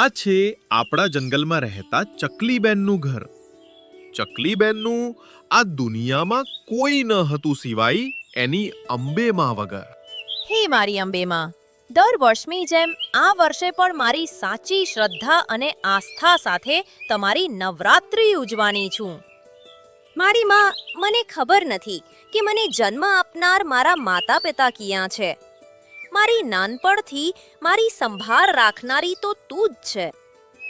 આ છે આપણા જંગલમાં રહેતા ચકલીબેનનું ઘર. ચકલીબેનનું આ દુનિયામાં કોઈ ન હતું સિવાય એની અંબેમાં વગર. હે મારી અંબેમાં, દર વર્ષની જેમ આ વર્ષે પણ મારી સાચી શ્રદ્ધા અને આસ્થા સાથે તમારી નવરાત્રિ ઉજવાની છું. મારી માં, મને ખબર નથી કે મને જન્મ આપનાર મારા માતા પિતા ક્યાં છે. મારી નાનપણથી મારી સંભાળ રાખનારી તો તું જ છે.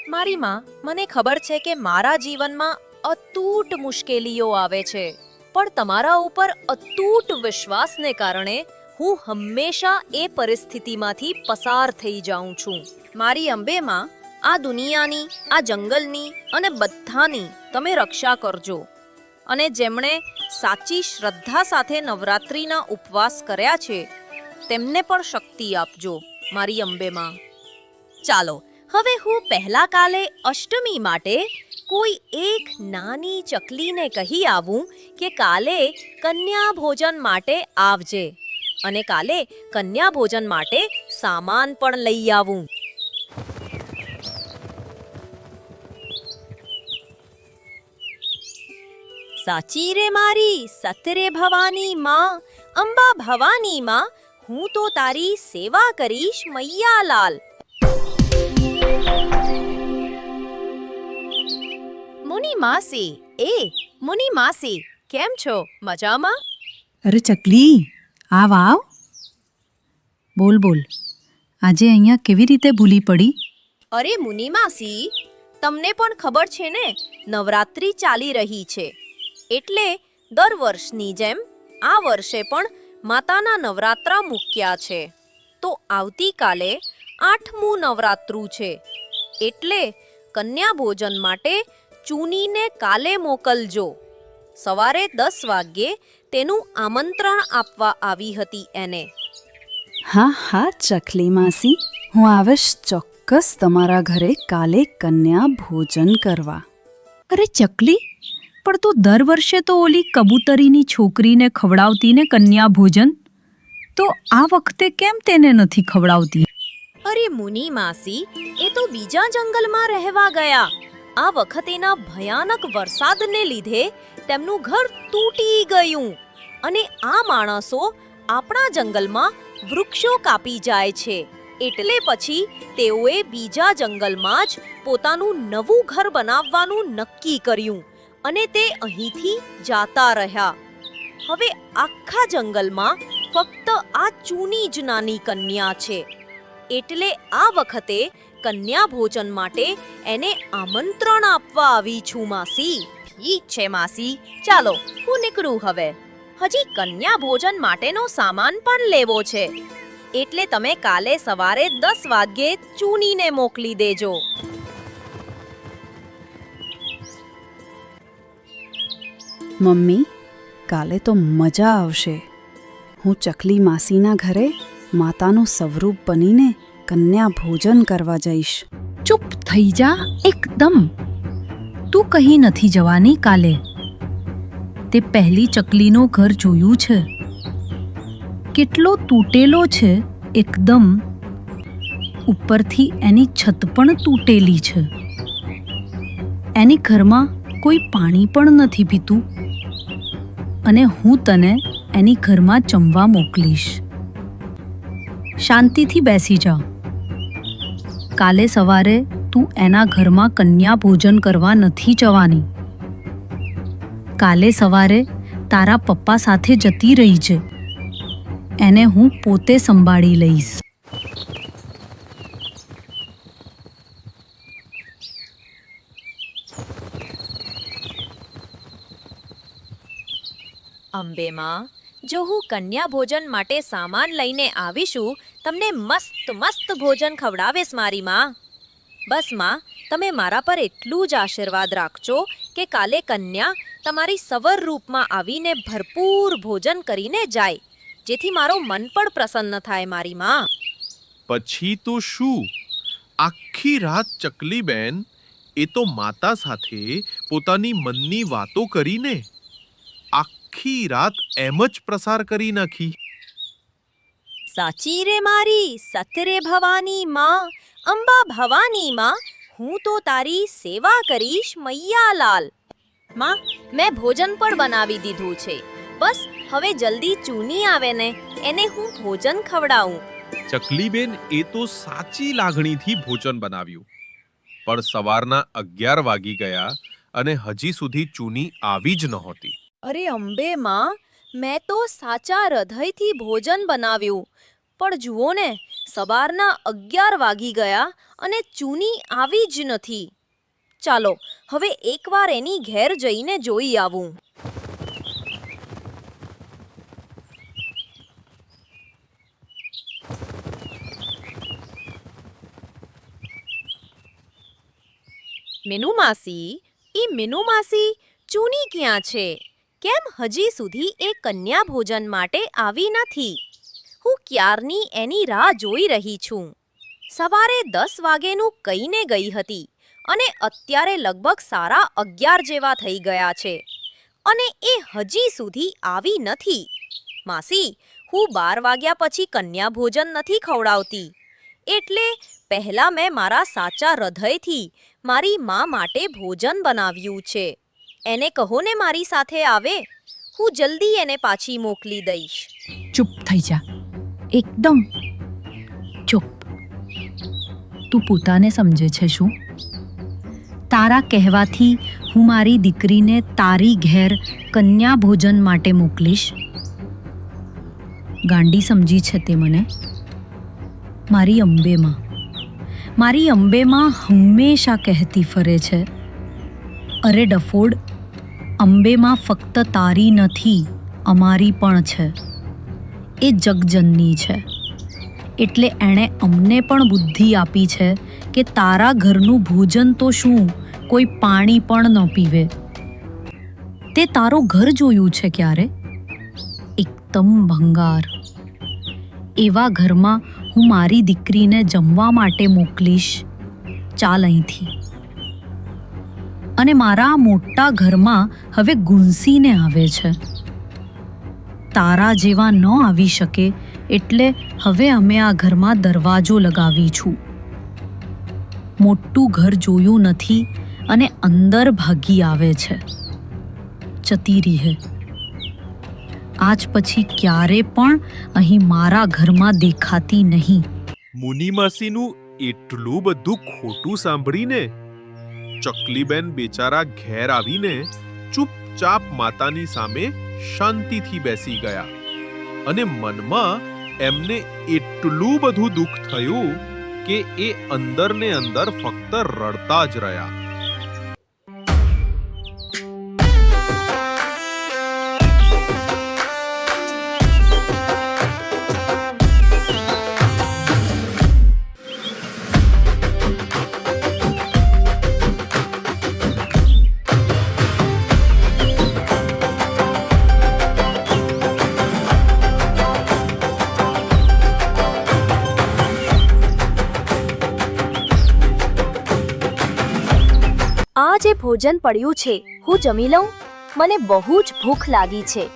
મારી માં, મને ખબર છે કે મારા જીવનમાં અતૂટ મુશ્કેલીઓ આવે છે, પણ તમારા ઉપર અતૂટ વિશ્વાસને કારણે હું હંમેશા એ પરિસ્થિતિમાંથી પસાર થઈ જાઉં છું. મારી અંબેમાં આ દુનિયાની, આ જંગલની અને બધાની તમે રક્ષા કરજો. અને જેમણે સાચી શ્રદ્ધા સાથે નવરાત્રિના ઉપવાસ કર્યા છે તેમને પણ શક્તિ આપજો, મારી અંબેમાં. ચાલો, હવે હું પહેલા કાલે અષ્ટમી માટે કોઈ એક નાની ચકલીને કહી આવું કે કાલે કન્યા ભોજન માટે આવજે અને કાલે કન્યા ભોજન માટે સામાન પણ લઈ આવું. સાચી રે મારી સતરે ભવાની માં, અંબા ભવાની માં હું તો તારી સેવા કરીશ મૈયાલાલ. મુની માસી એ મુની માસી કેમ છો? મજામાં? અરે ચકલી આવ આવ. બોલ બોલ. આજે અહીંયા કેવી રીતે ભૂલી પડી? અરે મુની માસી તમને પણ ખબર છે ને નવરાત્રિ ચાલી રહી છે. એટલે દર વર્ષની જેમ આ વર્ષે પણ માતાના નવરાત્રા મૂક્યા છે. તો આવતીકાલે આઠમું નવરાત્રું છે. એટલે કન્યા ભોજન માટે ચૂનીને કાલે મોકલજો. સવારે દસ વાગ્યે તેનું આમંત્રણ આપવા આવી હતી એને. હા હા ચકલી માસી. હું આવીશ ચોક્કસ તમારા ઘરે કાલે કન્યા ભોજન કરવા. અરે ચકલી પણ તું દર વર્ષે તો ઓલી કબૂતરીની છોકરીને ખવડાવતી ને કન્યા ભોજન? તો આ વખતે કેમ તેને નથી ખવડાવતી? અરે મુની માસી, એ તો બીજા જંગલમાં રહેવા ગયા. આ વખતેના ભયાનક વરસાદને લીધે તેમનું ઘર તૂટી ગયું. અને આ માણસો આપણા જંગલમાં વૃક્ષો કાપી જાય છે. એટલે પછી તેઓએ બીજા જંગલમાં જ પોતાનું નવું ઘર બનાવવાનું નક્કી કર્યું. અને તે અહીંથી જાતા રહ્યા. હવે આખા જંગલમાં ફક્ત આ ચૂની જ નાની કન્યા છે. એટલે આ વખતે કન્યા ભોજન માટે એને આમંત્રણ આપવા આવી છું, માસી. ઠીક છે, માસી. ચાલો, હું નીકળું હવે. હજી કન્યા ભોજન માટેનો સામાન પણ લેવો છે. એટલે તમે કાલે સવારે દસ વાગ્યે ચૂનીને મોકલી દેજો. મમ્મી, કાલે તો મજા આવશે. હું ચકલી માસીના ઘરે માતાનું સ્વરૂપ બનીને કન્યા ભોજન કરવા જઈશ. ચૂપ થઈ જા, એકદમ. તું કહી નથી જવાની કાલે. તે પહેલી ચકલીનો ઘર જોયું છે. કેટલો તૂટેલો છે, એકદમ. ઉપરથી એની છત પણ તૂટેલી છે. એની ઘરમાં કોઈ પાણી પણ નથી પીતું અને હું તને એની ઘરમાં જમવા મોકલીશ. શાંતિથી બેસી જા. કાલે સવારે તું એના ઘરમાં કન્યા ભોજન કરવા નથી જવાની. કાલે સવારે તારા પપ્પા સાથે જતી રહી છે એને હું પોતે સંભાળી લઈશ. અંબેમાં, જો હું કન્યા ભોજન માટે સામાન લઈને આવીશું, તમને મસ્ત મસ્ત ભોજન ખવડાવીશ મારી માં બસમાં, તમે મારા પર એટલું જ આશીર્વાદ રાખજો કે કાલે કન્યા તમારી સવર રૂપમાં આવીને ભરપૂર ભોજન કરીને જાય, જેથી મારો મન પણ પ્રસન્ન થાય મારી માં પછી તો શું? આખી રાત ચકલીબેન, એ તો માતા સાથે પોતાની મનની વાતો કરીને આખી રાત એમ જ પ્રસાર કરી નાખી. સાચી રે મારી સતરે ભવાની માં અંબા ભવાની માં હું તો તારી સેવા કરીશ મૈયાલાલ. માં મેં ભોજન પણ બનાવી દીધું છે. બસ હવે જલ્દી ચૂની આવે ને એને હું ભોજન ખવડાવું. ચકલીબેન એ તો સાચી લાગણીથી ભોજન બનાવ્યું. પણ સવારના અગિયાર વાગી ગયા અને હજી સુધી ચૂની આવી જ નહોતી. અરે અંબે માં, મેં તો સાચા હૃદયથી ભોજન બનાવ્યું. પણ જુઓ ને, સવારના અગિયાર વાગી ગયા અને ચૂની આવી જ નથી. ચાલો, હવે એકવાર એની ઘેર જઈને જોઈ આવું. મીનુ માસી, ઈ મીનુ માસી, ચૂની ક્યાં છે? કેમ હજી સુધી એ કન્યા ભોજન માટે આવી નથી? હું ક્યારની એની રાહ જોઈ રહી છું? સવારે દસ વાગેનું કહીને ગઈ હતી અને અત્યારે લગભગ સારા અગિયાર જેવા થઈ ગયા છે અને એ હજી સુધી આવી નથી. માસી, હું બાર વાગ્યા પછી કન્યા ભોજન નથી ખવડાવતી. એટલે પહેલાં મેં મારા સાચા હૃદયથી મારી મા માટે ભોજન બનાવ્યું છે. એને કહો ને મારી સાથે આવે. હું જલ્દી એને પાછી મોકલી દઈશ. ચૂપ થઈ જા. એકદમ ચૂપ. તું પોતાને સમજે છે શું? તારા કહેવાથી હું મારી દીકરીને તારી ઘેર કન્યા ભોજન માટે મોકલીશ. ગાંડી સમજી છે તે મને. મારી અંબેમાં. મારી અંબેમાં હંમેશા કહેતી ફરે છે. અરે ડફોડ અંબેમાં ફક્ત તારી નથી, અમારી પણ છે. એ જગજનની છે. એટલે એણે અમને પણ બુદ્ધિ આપી છે કે તારા ઘરનું ભોજન તો શું, કોઈ પાણી પણ ન પીવે. તે તારો ઘર જોયું છે ક્યારે? એકદમ ભંગાર. એવા ઘરમાં હું મારી દીકરીને જમવા માટે મોકલીશ. ચાલ અહીંથી. અને મારા મોટા ઘરમાં હવે ગુંસીને આવે છે. તારા જેવા ન આવી શકે એટલે હવે અમે આ ઘરમાં દરવાજો લગાવી છું મોટું ઘર જોયું નથી અને અંદર ભાગી આવે છે. જતી રહે. આજ પછી ક્યારે પણ અહીં મારા ઘરમાં દેખાતી નહીં. મુનિમાસીનું એટલું બધું ખોટું સાંભળીને ચકલીબેન બેચારા ઘેર આવીને ચૂપચાપ માતાની સામે શાંતિથી બેસી ગયા અને મનમાં એમને એટલું બધું દુઃખ થયું કે એ અંદર ને અંદર ફક્ત રડતા જ રહ્યા. જે ભોજન પડ્યું છે. હું જમી લઉં? મને બહુ જ ભૂખ લાગી છે.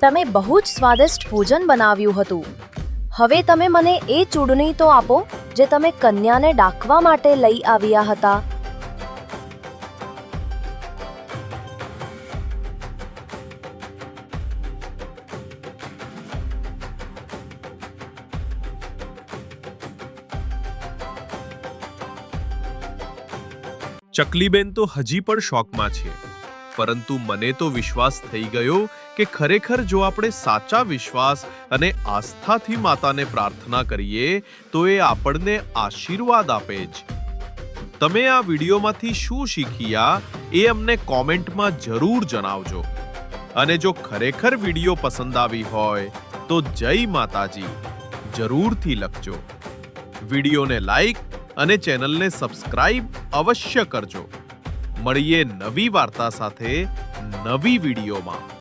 તમે બહુ જ સ્વાદિષ્ટ ભોજન બનાવ્યું હતું. હવે તમે મને એ ચૂડણી તો આપો, જે તમે કન્યાને ડાકવા માટે લઈ આવ્યા હતા. ચકલીબેન તો હજી પણ શોકમાં છે. પરંતુ મને તો વિશ્વાસ થઈ ગયો કે ખરેખર જો આપણે સાચા વિશ્વાસ અને આસ્થાથી માતાને પ્રાર્થના કરીએ, તો એ આપણને આશીર્વાદ આપે જ. તમે આ વિડીયોમાંથી શું શીખ્યા, એ અમને કોમેન્ટમાં જરૂર જણાવજો. અને જો ખરેખર વીડિયો પસંદ આવી હોય, તો જય માતાજી. જરૂરથી લખજો. વિડીયોને લાઈક અને ચેનલને સબસ્ક્રાઇબ અવશ્ય કરજો. મળીએ નવી વાર્તા સાથે નવી વિડીયોમાં.